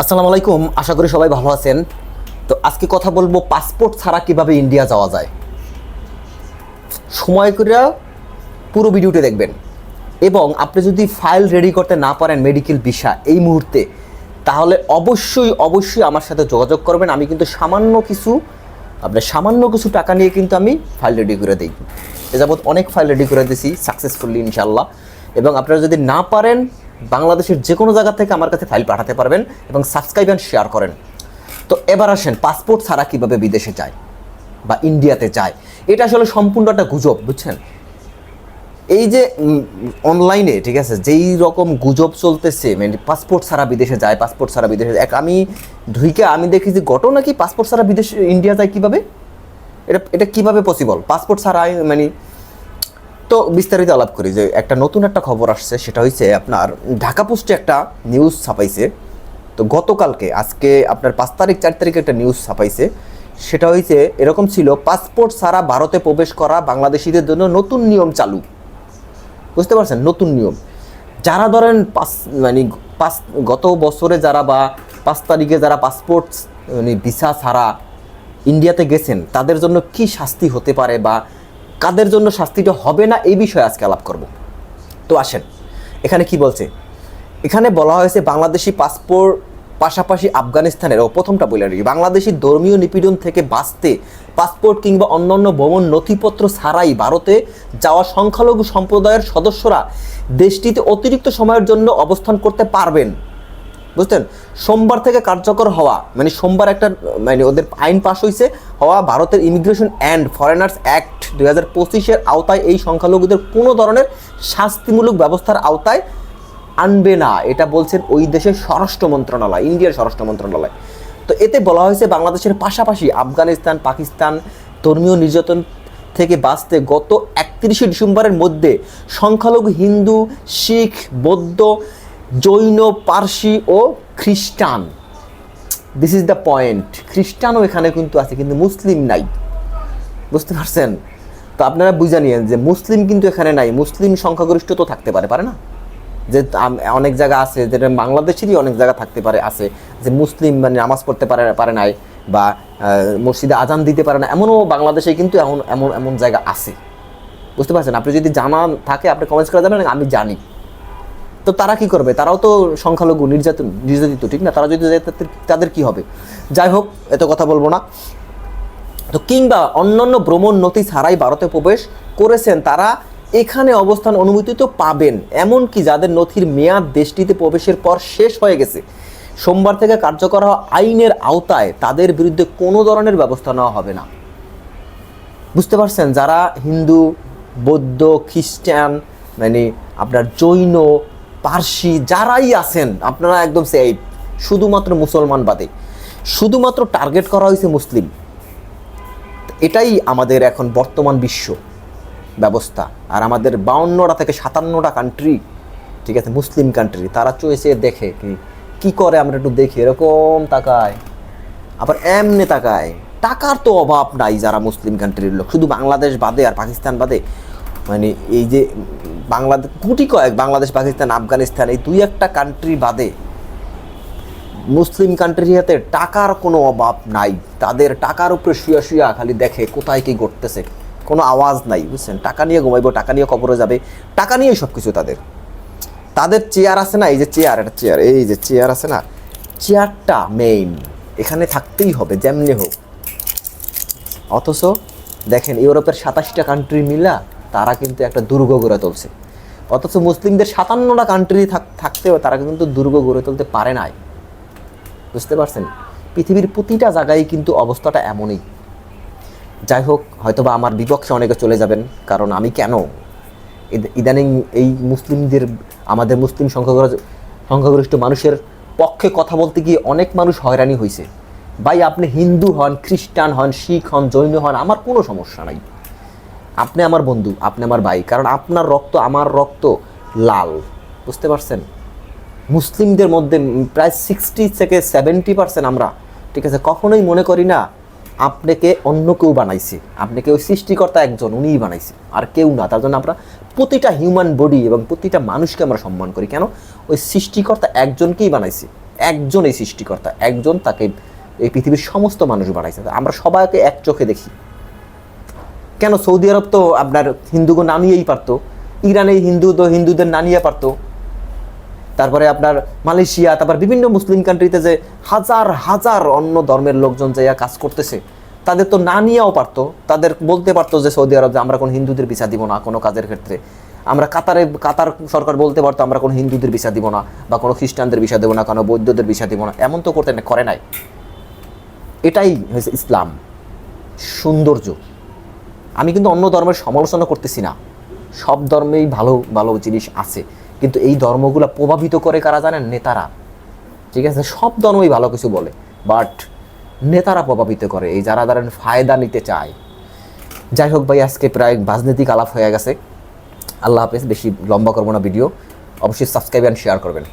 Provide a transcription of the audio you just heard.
আসসালামু আলাইকুম, আশা করি সবাই ভালো আছেন। তো আজকে কথা বলব পাসপোর্ট ছাড়া কীভাবে ইন্ডিয়া যাওয়া যায়। সময় করে পুরো ভিডিওটি দেখবেন। এবং আপনি যদি ফাইল রেডি করতে না পারেন মেডিকেল ভিসা এই মুহূর্তে, তাহলে অবশ্যই অবশ্যই আমার সাথে যোগাযোগ করবেন। আমি কিন্তু সামান্য কিছু, আপনার সামান্য কিছু টাকা নিয়ে কিন্তু আমি ফাইল রেডি করে দিই। এ যাবৎ অনেক ফাইল রেডি করে দিয়েছি সাকসেসফুলি ইনশাল্লাহ এবং আপনারা যদি না পারেন বাংলাদেশের যে কোনো জায়গা থেকে আমার কাছে ফাইল পাঠাতে পারবেন এবং সাবস্ক্রাইব অ্যান্ড শেয়ার করেন। তো এবার আসেন, পাসপোর্ট ছাড়া কীভাবে বিদেশে যায় বা ইন্ডিয়াতে যায়? এটা আসলে সম্পূর্ণ একটা গুজব, বুঝছেন? এই যে অনলাইনে ঠিক আছে, যেই রকম গুজব চলতেছে মানে পাসপোর্ট ছাড়া বিদেশে যায়, পাসপোর্ট ছাড়া বিদেশে। এক আমি ঢুইকে আমি দেখি যে ঘটনা কি, পাসপোর্ট ছাড়া বিদেশে, ইন্ডিয়া যায় কীভাবে? এটা এটা কীভাবে পসিবল পাসপোর্ট ছাড়া মানে তো বিস্তারিত আলাপ করি যে একটা নতুন একটা খবর আসছে, সেটা হচ্ছে আপনার ঢাকা পোস্টে একটা নিউজ ছাপাইছে। তো গতকালকে, আজকে আপনার পাঁচ তারিখ, চার তারিখে একটা নিউজ ছাপাইছে। সেটা হয়েছে এরকম ছিল পাসপোর্ট ছাড়া ভারতে প্রবেশ করা বাংলাদেশিদের জন্য নতুন নিয়ম চালু। বুঝতে পারছেন? নতুন নিয়ম। যারা ধরেন পাঁচ মানে পাঁচ, গত বছরে যারা বা পাঁচ তারিখে যারা পাসপোর্ট মানে ভিসা ছাড়া ইন্ডিয়াতে গেছেন, তাদের জন্য কি শাস্তি হতে পারে বা কাদের জন্য শাস্তিটা হবে না এই বিষয়ে আজকে আলাপ করব। তো আসেন, এখানে কি বলছে? এখানে বলা হয়েছে বাংলাদেশি পাসপোর্ট পাশাপাশি আফগানিস্তানের, ও প্রথমটা বলে রাখি, বাংলাদেশি ধর্মীয় নিপীড়ন থেকে বাঁচতে পাসপোর্ট কিংবা অন্যান্য ভ্রমণ নথিপত্র ছাড়াই ভারতে যাওয়া সংখ্যালঘু সম্প্রদায়ের সদস্যরা দেশটিতে অতিরিক্ত সময়ের জন্য অবস্থান করতে পারবেন। বুঝতেন সোমবার থেকে কার্যকর হওয়া মানে সোমবার একটা মানে ওদের আইন পাশ হয়েছে হওয়া ভারতের ইমিগ্রেশন অ্যান্ড ফরেনার্স অ্যাক্ট দুই হাজার পঁচিশের আওতায় এই সংখ্যালঘুদের কোনো ধরনের শাস্তিমূলক ব্যবস্থার আওতায় আনবে না। এটা বলছেন ওই দেশের স্বরাষ্ট্র মন্ত্রণালয়, ইন্ডিয়ার স্বরাষ্ট্র মন্ত্রণালয়। তো এতে বলা হয়েছে বাংলাদেশের পাশাপাশি আফগানিস্তান, পাকিস্তান ধর্মীয় নির্যাতন থেকে বাঁচতে গত একত্রিশে ডিসেম্বরের মধ্যে সংখ্যালঘু হিন্দু, শিখ, বৌদ্ধ জৈন, পার্সি ও খ্রিস্টান। দিস ইজ দ্য পয়েন্ট খ্রিস্টানও এখানে কিন্তু আছে, কিন্তু মুসলিম নাই। বুঝতে পারছেন? তো আপনারা বুঝে নিয়েন যে মুসলিম কিন্তু এখানে নাই। মুসলিম সংখ্যাগরিষ্ঠ তো থাকতে পারে পারে না? যে অনেক জায়গা আছে, যেটা বাংলাদেশেরই অনেক জায়গা থাকতে পারে, আছে। যে মুসলিম মানে নামাজ পড়তে পারে পারে নাই, বা মসজিদে আজান দিতে পারে না, এমনও বাংলাদেশে কিন্তু এমন এমন এমন জায়গা আছে। বুঝতে পারছেন? আপনি যদি জানা থাকে, আপনি কমেন্টস করে জানান আমি জানি। তো তারা কি করবে? তারাও তো সংখ্যালঘু, নির্যাতন, নির্যাতিত, ঠিক না? তারা যদি তাদের কি হবে? যাই হোক, এত কথা বলব না। তো কিংবা অন্যান্য ভ্রমণ নথি ছাড়াই ভারতে প্রবেশ করেছেন, তারা এখানে অবস্থান অনুমতি তো পাবেন। এমনকি যাদের নথির মেয়াদ দেশটিতে প্রবেশের পর শেষ হয়ে গেছে, সোমবার থেকে কার্যকর হওয়া আইনের আওতায় তাদের বিরুদ্ধে কোনো ধরনের ব্যবস্থা নেওয়া হবে না। বুঝতে পারছেন? যারা হিন্দু, বৌদ্ধ, খ্রিস্টান মানে আপনার জৈন পার্সি যারাই আছেন, আপনারা একদম সেফ শুধুমাত্র মুসলমান বাদে। শুধুমাত্র টার্গেট করা হয়েছে মুসলিম। এটাই আমাদের এখন বর্তমান বিশ্ব ব্যবস্থা। আর আমাদের বাউন্নটা থেকে সাতান্নটা কান্ট্রি ঠিক আছে, মুসলিম কান্ট্রি তারা চয়েছে দেখে কি কি করে আমরা একটু দেখি, এরকম তাকায়। আবার এমনি তাকায়। টাকার তো অভাব নাই যারা মুসলিম কান্ট্রির লোক, শুধু বাংলাদেশ বাদে আর পাকিস্তান বাদে। মানে এই যে বাংলাদেশ গুটি কয়েক, বাংলাদেশ, পাকিস্তান, আফগানিস্তান, এই দুই একটা কান্ট্রি বাদে মুসলিম কান্ট্রির হাতে টাকার কোনো অভাব নাই। তাদের টাকার উপরে শুয়া শুয়া খালি দেখে কোথায় কি ঘটতেছে, কোনো আওয়াজ নাই, বুঝছেন? টাকা নিয়ে ঘুমাইবো, টাকা নিয়ে কবরে যাবে, টাকা নিয়েই সব কিছু তাদের। তাদের চেয়ার আছে না, এই যে চেয়ার একটা চেয়ার এই যে চেয়ার আছে না চেয়ারটা মেইন এখানে থাকতেই হবে, যেমনি হোক। অথচ দেখেন, ইউরোপের সাতাশটা কান্ট্রি মিলা তারা কিন্তু একটা দুর্গ গড়ে তুলছে। অথচ মুসলিমদের সাতান্নটা কান্ট্রি থাকতেও তারা কিন্তু দুর্গ গড়ে তুলতে পারে নাই। বুঝতে পারছেন? পৃথিবীর প্রতিটা জায়গায় কিন্তু অবস্থাটা এমনই। যাই হোক, হয়তোবা আমার বিপক্ষে অনেকে চলে যাবেন, কারণ আমি কেন? ইদানিং এই মুসলিমদের, আমাদের মুসলিম সংখ্যাগরিষ্ঠ সংখ্যাগরিষ্ঠ মানুষের পক্ষে কথা বলতে গিয়ে অনেক মানুষ হয়রানি হয়েছে ভাই, আপনি হিন্দু হন, খ্রিস্টান হন, শিখ হন, জৈন হন, আমার কোনো সমস্যা নাই। আপনি আমার বন্ধু, আপনি আমার ভাই, কারণ আপনার রক্ত আমার রক্ত লাল, বুঝতে পারছেন? মুসলিমদের মধ্যে প্রায় সিক্সটি থেকে সেভেন্টি পার্সেন্ট আমরা, ঠিক আছে, কখনোই মনে করি না আপনাকে অন্য কেউ বানাইছে আপনাকে ওই সৃষ্টিকর্তা একজন, উনিই বানাইছে, আর কেউ না, তার জন্য আমরা প্রতিটা হিউম্যান বডি এবং প্রতিটা মানুষকে আমরা সম্মান করি, কেন? ওই সৃষ্টিকর্তা একজনকেই বানাইছে, একজন এই সৃষ্টিকর্তা, একজন তাকে এই পৃথিবীর সমস্ত মানুষ বানাইছে, আমরা সবাইকে এক চোখে দেখি। কেন সৌদি আরব তো আপনার হিন্দুকে না নিয়েই পারতো? ইরানে হিন্দু তো হিন্দুদের না নিয়ে পারতো। তারপরে আপনার মালয়েশিয়া, তারপর বিভিন্ন মুসলিম কান্ট্রিতে যে হাজার হাজার অন্য ধর্মের লোকজন যে কাজ করতেছে, তাদের তো না নিয়েও পারতো। তাদের বলতে পারতো যে সৌদি আরব যে আমরা কোনো হিন্দুদের ভিসা দিব না কোনো কাজের ক্ষেত্রে। আমরা কাতারে, কাতার সরকার বলতে পারতো আমরা কোনো হিন্দুদের ভিসা দিব না বা কোনো খ্রিস্টানদের ভিসা দেবো না, কোনো বৌদ্ধদের ভিসা দিব না। এমন তো করতে, করে নাই। এটাই হয়েছে ইসলাম। সৌন্দর্য। আমি কিন্তু অন্য ধর্মের সমালোচনা করতেছি না। সব ধর্মেই ভালো ভালো জিনিস আছে। কিন্তু এই ধর্মগুলো প্রভাবিত করে কারা জানেন? নেতারা। ঠিক আছে? সব ধর্মই ভালো কিছু বলে। বাট নেতারা প্রভাবিত করে। এই যারা ধরেন ফায়দা নিতে চায়। যাই হোক ভাই, আজকে প্রায় রাজনৈতিক আলাপ হয়ে গেছে। আল্লাহ হাফেজ, বেশি লম্বা করব না ভিডিও। অবশ্যই সাবস্ক্রাইব অ্যান্ড শেয়ার করবেন।